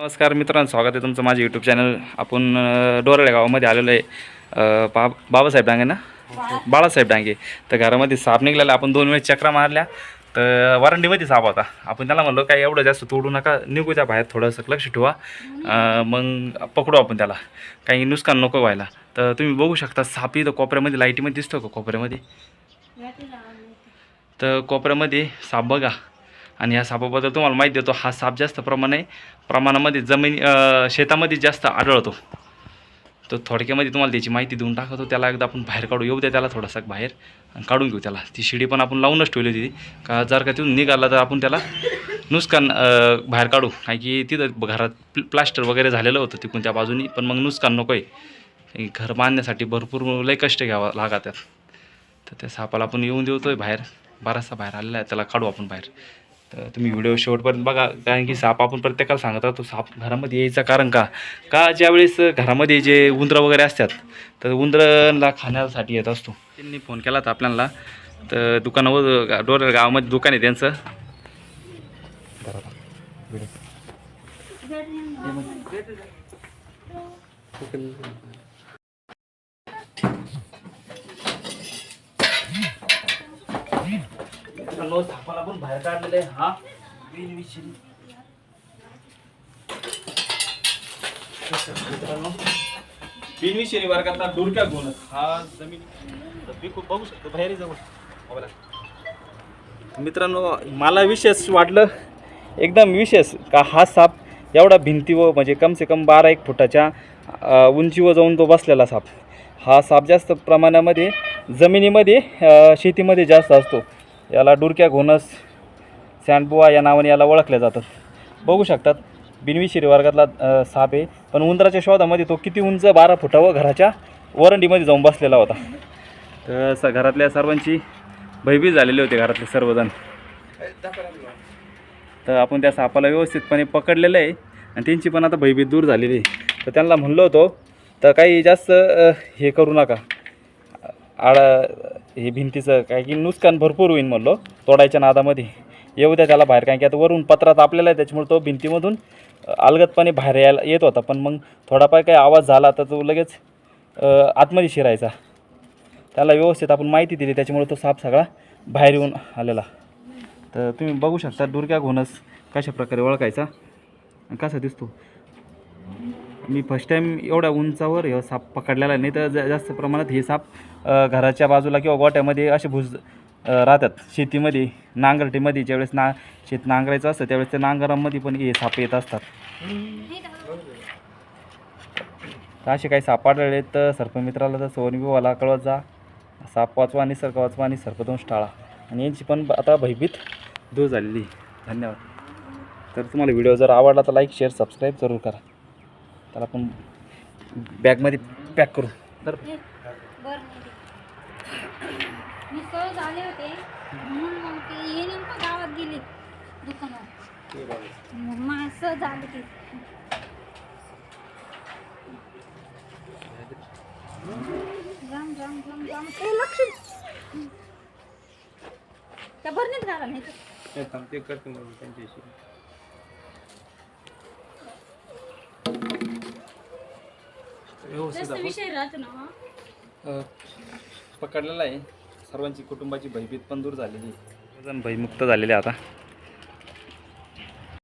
नमस्कार मित्रांनो स्वागत आहे तुमचं माझ्या यूट्यूब चॅनल आपण अ, डोराळे गावामध्ये आलेलो आहे. बा बाबासाहेब डांगे ना? बाळासाहेब डांगे. तर घरामध्ये साप निघालेला आपण दोन वेळेस चक्रा मारल्या. तर वरांडीमध्ये साप होता. आपण त्याला म्हणलो काय एवढं जास्त तोडू नका निघू त्या बाहेर थोडंसं लक्ष ठेवा. मग पकडू आपण त्याला. काही नुकसान नको व्हायला. तर तुम्ही बघू शकता साप इथं कोपऱ्यामध्ये लाईटीमध्ये दिसतो का कोपऱ्यामध्ये? तर कोपऱ्यामध्ये साप बघा. आणि ह्या सापाबद्दल तुम्हाला माहिती देतो हा साप जास्त प्रमाणे प्रमाणामध्ये जमीन शेतामध्ये जास्त आढळतो. तर थोडक्यामध्ये तुम्हाला त्याची माहिती देऊन टाकतो त्याला एकदा आपण बाहेर काढू येऊ द्या त्याला थोडासा बाहेर आणि काढून घेऊ त्याला. ती शिडी पण आपण लावूनच ठेवली होती. का जर का तिथून निघाला तर आपण त्याला नुकसान बाहेर काढू. कारण की तिथं घरात प्लास्टर वगैरे झालेलं होतं तिकून त्या बाजूनी पण मग नुकसान नको आहे घर बांधण्यासाठी भरपूर लय कष्ट घ्यावं लागतात. तर त्या सापाला आपण येऊन देतोय बाहेर. बराचसा बाहेर आलेला आहे त्याला काढू आपण बाहेर. तर तुम्ही व्हिडिओ शेवटपर्यंत बघा. कारण की साप आपण प्रत्येकाला सांगत राहतो साप घरामध्ये यायचा कारण का? का ज्यावेळेस घरामध्ये जे उंदरं वगैरे असतात तर उंदरांना खाण्यासाठी येत असतो. त्यांनी फोन केला होता आपल्याला. तर दुकानावर डोर गावामध्ये दुकान आहे त्यांचं. मित्रांनो, सापाला पण बाहेर काढलेला आहे. हा. बिन बिनविषयी मित्रांनो बिनविषयी वर्गातला डुरक्या गोल हा जमीन मी बघू शकतो. बाहेर जाऊ मित्रांनो मला विशेष वाटलं एकदम विशेष का हा साप एवढा भिंतीवर म्हणजे कमसे कम बारा एक फुटाच्या उंचीवर जाऊन तो बसलेला साप. हा साप जास्त प्रमाणामध्ये जमिनीमध्ये शेतीमध्ये जास्त असतो. याला डुरक्या घोणस सँडबुआ या नावाने याला ओळखल्या जातात. बघू शकतात बिनविशिरी वर्गातला साप आहे. पण उंदराच्या शोधामध्ये तो किती उंच बारा फुटावं घराच्या वरंडीमध्ये जाऊन बसलेला होता. तर स घरातल्या सर्वांची भयभीत झालेले होते घरातले सर्वजण. तर आपण त्या सापाला व्यवस्थितपणे पकडलेलं आहे आणि त्यांची पण आता भयभीत दूर झालेली आहे. तर त्यांना म्हणलो होतो तर काही जास्त हे करू नका. आड हे भिंतीचं काय की नुकसान भरपूर होईल म्हणलो तोडायच्या नादामध्ये. येऊ द्या त्याला बाहेर कारण की आता वरून पत्रात आपल्याला आहे त्याच्यामुळे तो भिंतीमधून अलगतपणे बाहेर यायला येत होता. पण मग थोडाफार काही आवाज झाला तर तो लगेच आतमध्ये शिरायचा. त्याला व्यवस्थित आपण माहिती दिली त्याच्यामुळे तो साप सगळा बाहेर येऊन आलेला. तर तुम्ही बघू शकता डुरक्या घोणस कशा प्रकारे ओळखायचा आणि कसा दिसतो. मी फर्स्ट टाईम एवढ्या उंचावर हे साप पकडलेला नाही तर जा- जास्त प्रमाणात हे साप घराच्या बाजूला किंवा गोट्यामध्ये असे भुज राहतात. शेतीमध्ये नांगरटीमध्ये ज्यावेळेस ना शेत नांगरायचं असतं त्यावेळेस त्या नांगरामध्ये पण हे साप येत असतात. तर असे काही साप आढळले तर सर्पमित्राला तर सवन कळवत जा. साप वाचवा निसर्ग वाचवा आणि सर्पदंश टाळा. आणि यांची पण आता भयभीत दूर झालेली आहे. धन्यवाद. तर तुम्हाला व्हिडिओ जर आवडला तर लाईक शेअर सबस्क्राईब जरूर करा. तर आपण बॅगमध्ये पॅक करू. तर बरं मी सहज आले होते म्हणून मग ते हे नेमकं गावात गेले दुकानात मग मा सहज आले ते. जाम जाम जाम जाम. ए लक्ष त्या भरणीत घाला नाही तर. ते करतो त्यांच्याशी. जास्त विषय राहतो ना हा. पकडलेला आहे सर्वांची कुटुंबाची भयभीत पण दूर झालेली आहे. जण भयमुक्त झालेले आता